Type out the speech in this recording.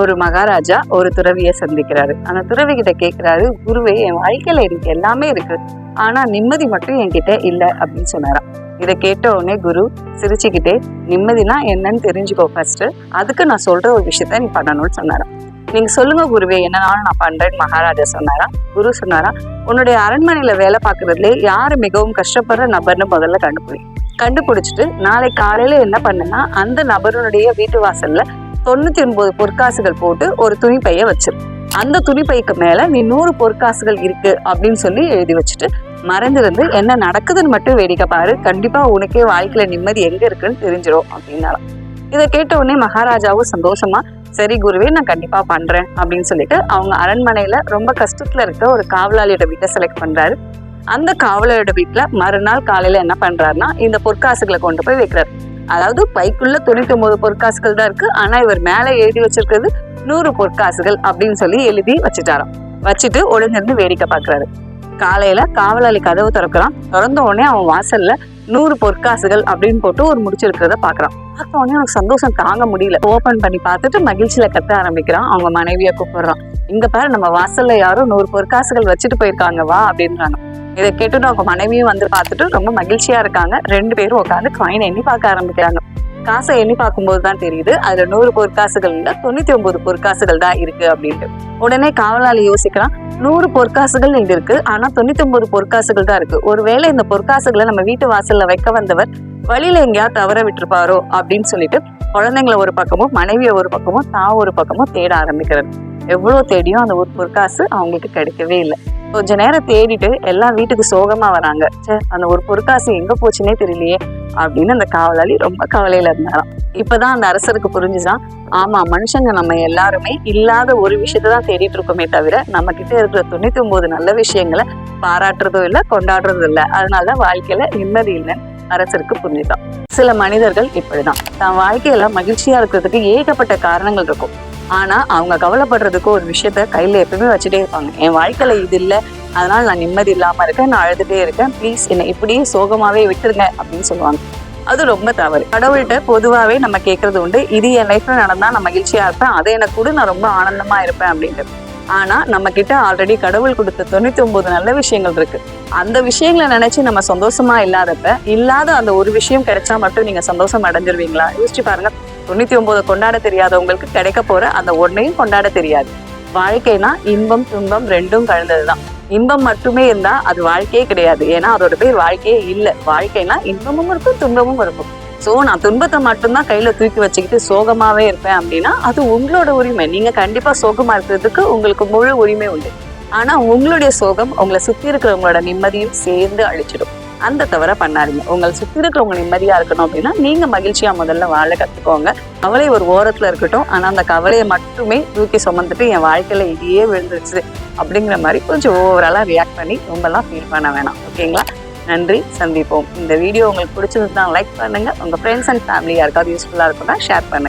ஒரு மகாராஜா ஒரு துறவியை சந்திக்கிறாரு. அந்த துறவி கிட்ட கேக்குறாரு குருவே என் வாழ்க்கையில எனக்கு எல்லாமே இருக்கு. ஆனா நிம்மதி மட்டும் என்கிட்ட இல்ல அப்படின்னு சொன்னாராம். இதை கேட்ட உடனே குரு சிரிச்சுக்கிட்டே நிம்மதினா என்னன்னு தெரிஞ்சுக்கோ ஃபர்ஸ்ட் அதுக்கு நான் சொல்ற ஒரு விஷயத்த நீ பண்ணணும்னு சொன்னாராம். நீங்க சொல்லுங்க குருவே என்னனாலும் நான் பண்றேன்னு மகாராஜா சொன்னாராம். குரு சொன்னாரா உன்னுடைய அரண்மனையில வேலை பார்க்கறதுல யாரு மிகவும் கஷ்டப்படுற நபர்னு முதல்ல கண்டுபிடி. கண்டுபிடிச்சிட்டு நாளை காலையில என்ன பண்ணுனா அந்த நபருடைய வீட்டு வாசல்ல தொண்ணூத்தி ஒன்பது பொற்காசுகள் போட்டு ஒரு துணி பைய வச்சிரு அந்த துணி பைக்கு மேல நீ நூறு பொற்காசுகள் இருக்கு அப்படின்னு சொல்லி எழுதி வச்சுட்டு மறைஞ்சிருந்து என்ன நடக்குதுன்னு மட்டும் வேடிக்கை பாரு. கண்டிப்பா உனக்கே வாழ்க்கையில நிம்மதி எங்க இருக்குன்னு தெரிஞ்சிடும் அப்படின்னாலாம் இதை கேட்ட உடனே மகாராஜாவும் சந்தோஷமா சரி குருவே நான் கண்டிப்பா பண்றேன் அப்படின்னு சொல்லிட்டு அவங்க அரண்மனையில ரொம்ப கஷ்டத்துல இருக்க ஒரு காவலாளியோட வீட்டை செலக்ட் பண்றாரு. அந்த காவலரோட வீட்டுல மறுநாள் காலையில என்ன பண்றாருன்னா இந்த பொற்காசுகளை கொண்டு போய் வைக்கிறாரு. அதாவது பைக்குள்ள தொண்ணூத்தி ஒன்பது பொற்காசுகள் தான் இருக்கு. ஆனா இவர் மேலே எழுதி வச்சிருக்கிறது நூறு பொற்காசுகள் அப்படின்னு சொல்லி எழுதி வச்சுட்டாராம். வச்சுட்டு ஒளிஞ்சிருந்து வேடிக்கை பாக்குறாரு. காலையில காவலாளி கதவு திறக்கிறான். திறந்த உடனே அவன் வாசல்ல நூறு பொற்காசுகள் அப்படின்னு போட்டு ஒரு முடிச்சிருக்கிறத பாக்குறான். பார்த்த உடனே அவனுக்கு சந்தோஷம் தாங்க முடியல. ஓபன் பண்ணி பார்த்துட்டு மகிழ்ச்சியில கத்த ஆரம்பிக்கிறான். அவங்க மனைவியை கூப்பிடுறான். இங்க பாரு நம்ம வாசல்ல யாரும் நூறு பொற்காசுகள் வச்சுட்டு போயிருக்காங்க வா அப்படின்றாங்க. இதை கேட்டு அவங்க மனைவியும் வந்து பார்த்துட்டு ரொம்ப மகிழ்ச்சியா இருக்காங்க. ரெண்டு பேரும் உட்காந்து காயின் எண்ணி பார்க்க ஆரம்பிக்கிறாங்க. காசை எண்ணி பார்க்கும்போது தான் தெரியுது அதுல நூறு பொற்காசுகள் இல்ல தொண்ணூத்தி ஒன்பது பொற்காசுகள் தான் இருக்கு அப்படின்ட்டு. உடனே காவலாளி யோசிக்கிறான் நூறு பொற்காசுகள் இங்க இருக்கு ஆனா தொண்ணூத்தி ஒன்பது பொற்காசுகள் தான் இருக்கு. ஒருவேளை இந்த பொற்காசுகளை நம்ம வீட்டு வாசல்ல வைக்க வந்தவர் வழியில எங்கேயாவது தவற விட்டுருப்பாரோ அப்படின்னு சொல்லிட்டு குழந்தைங்கள ஒரு பக்கமும் மனைவியை ஒரு பக்கமும் தான் ஒரு பக்கமும் தேட ஆரம்பிக்கிறது. எவ்வளோ தேடியும் அந்த ஒரு பொற்காசு அவங்களுக்கு கிடைக்கவே இல்லை. கொஞ்ச நேரம் தேடிட்டு எல்லாம் வீட்டுக்கு சோகமா வராங்க. சே அந்த ஒரு பொற்காசு எங்க போச்சுன்னே தெரியலையே அப்படின்னு அந்த காவலாளி ரொம்ப கவலையில இருந்தாராம். இப்பதான் அந்த அரசருக்கு புரிஞ்சுதான் ஆமா மனுஷங்க நம்ம எல்லாருமே இல்லாத ஒரு விஷயத்தை தான் தேடிட்டு இருக்கோமே தவிர நம்ம கிட்ட இருக்கிற தொண்ணூத்தி ஒன்பது நல்ல விஷயங்களை பாராட்டுறதும் இல்லை கொண்டாடுறதும் இல்லை. அதனால வாழ்க்கையில நிம்மதி இல்லைன்னு அரசருக்கு புரிஞ்சுதான். சில மனிதர்கள் இப்படிதான். தன் வாழ்க்கையில மகிழ்ச்சியா இருக்கிறதுக்கு ஏகப்பட்ட காரணங்கள் இருக்கும். ஆனா அவங்க கவலைப்படுறதுக்கு ஒரு விஷயத்த கையில எப்பவுமே வச்சுட்டே இருப்பாங்க. என் வாழ்க்கையில இது இல்ல. அதனால நான் நிம்மதி இல்லாம இருக்கேன். நான் அழுதுட்டே இருக்கேன். ப்ளீஸ் என்னை இப்படியே சோகமாவே விட்டுருங்க. அப்படின்னு சொல்லுவாங்க. அது ரொம்ப தவறு. கடவுள்கிட்ட பொதுவாவே நம்ம கேட்கறது உண்டு. இது என் லைஃப்ல நடந்தா நான் மகிழ்ச்சியா இருப்பேன். அதை எனக்கு கூட. நான் ரொம்ப ஆனந்தமா இருப்பேன். அப்படின்ட்டு ஆனா நம்ம கிட்ட ஆல்ரெடி கடவுள் கொடுத்த தொண்ணூத்தி ஒன்பது நல்ல விஷயங்கள் இருக்கு. அந்த விஷயங்களை நினைச்சு நம்ம சந்தோஷமா இல்லாதப்ப இல்லாத அந்த ஒரு விஷயம் கிடைச்சா மட்டும் நீங்க சந்தோஷம் அடைஞ்சிருவீங்களா? யோசிச்சு பாருங்க. தொண்ணூத்தி ஒன்பது கொண்டாட தெரியாதவங்களுக்கு கிடைக்க போற அந்த ஒன்னையும் கொண்டாட தெரியாது. வாழ்க்கைனா இன்பம் துன்பம் ரெண்டும் கலந்ததுதான். இன்பம் மட்டுமே இருந்தா அது வாழ்க்கையே கிடையாது. ஏன்னா அதோட பேர் வாழ்க்கையே இல்லை. வாழ்க்கைனா இன்பமும் இருக்கும் துன்பமும் இருக்கும். சோ நான் துன்பத்தை மட்டும்தான் கையில தூக்கி வச்சுக்கிட்டு சோகமாவே இருப்பேன் அப்படின்னா அது உங்களோட உரிமை. நீங்க கண்டிப்பா சோகமா இருக்கிறதுக்கு உங்களுக்கு முழு உரிமை உண்டு. ஆனா உங்களுடைய சோகம் உங்களை சுத்தி இருக்கிறவங்களோட நிம்மதியும் சேர்ந்து அழிச்சிடும். அந்த தவிர பண்ணாதீங்க. உங்களை சுத்தி இருக்கிறவங்க நிம்மதியா இருக்கணும் அப்படின்னா நீங்க மகிழ்ச்சியா முதல்ல வாழ கத்துக்கோங்க. கவலை ஒரு ஓரத்துல இருக்கட்டும். ஆனா அந்த கவலையை மட்டுமே தூக்கி சுமந்துட்டு என் வாழ்க்கையில இதையே விழுந்துருச்சு அப்படிங்கிற மாதிரி கொஞ்சம் ஓவராலா ரியாக்ட் பண்ணி ரொம்பலாம் ஃபீல் பண்ண வேணாம். ஓகேங்களா நன்றி. சந்திப்போம். இந்த வீடியோ உங்களுக்கு பிடிச்சிருந்தா லைக் பண்ணுங்க. உங்க ஃப்ரெண்ட்ஸ் அண்ட் ஃபேமிலி யாருக்காவது யூஸ்ஃபுல்லா இருக்கும்னா ஷேர் பண்ணுங்க.